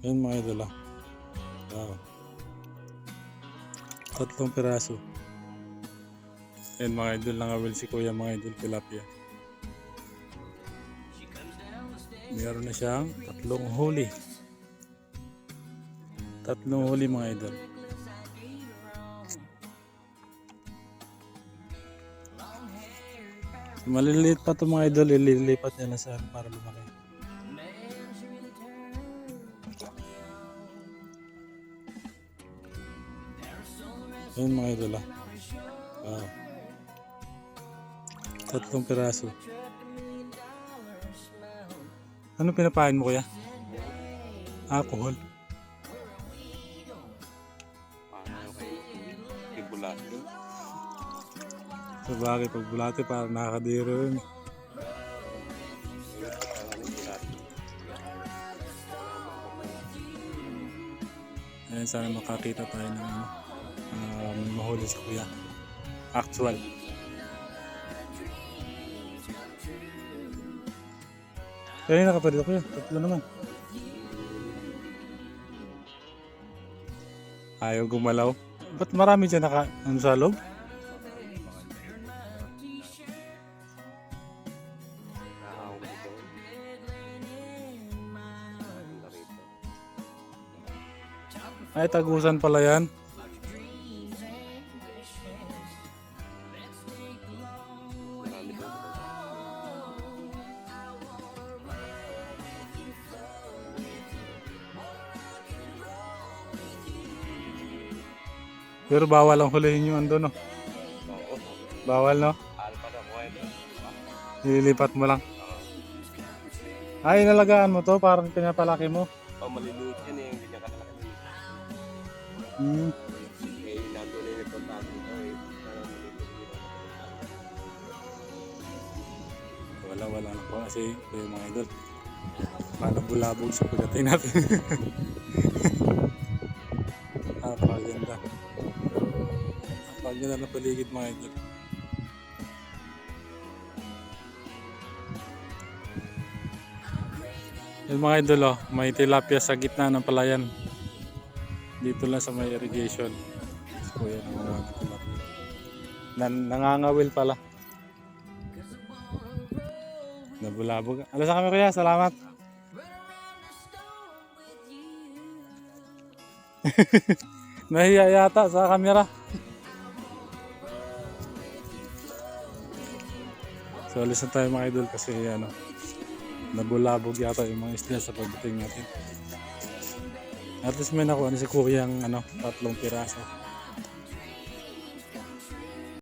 Ayun mga idol ah. Wow. Tatlong piraso. Ayun mga idol, nangawil si kuya mga idol tilapia. Meron na siyang tatlong huli. Tatlong huli mga idol. Maliliit pa ito mga idol, ililipat niya na sa para lumaki. Ayun mga idol ah. Wow. Tatlong piraso. Ano pinapain mo kuya? Alcohol. Sa bagay, pag bulate parang nakakadiro yun. Ibulati? Ayan, sana makakita tayo ng ano, may mahuli sa kuya. Actual. Kaya na kapatid kuya, tatlo naman. Ayaw gumalaw. Ba't marami dyan naka, ano sa loob? Ay, tagusan pala yan. Pero bawal ang hulihin yung ando, no? Oo. Bawal, no? Alpa na buhay. Ililipat mo lang. Ay, nalagaan mo to, parang pinapalaki mo. Oh, maliliit yan eh. Hindi niya katalaki. Hmm. Eh, nandun na yung kontato ito eh. Wala, wala na po kasi ito yung mga idol. Parang bulabog sa pagdating natin. ah, paganda. Paganda na paligid mga idol. Yung mga idol oh, may tilapia sa gitna ng palayan. Dito lang sa may irrigation. Kuya ng mga tilapia. Nan nangangawil pala. Nabulabog. Alas sa kami kuya, salamat. Nahiya yata sa kamera. So alis na tayo mga idol kasi ano, nabulabog yata yung mga isda sa pagdating natin. At least may nakuha na si kuya ang ano, tatlong piraso.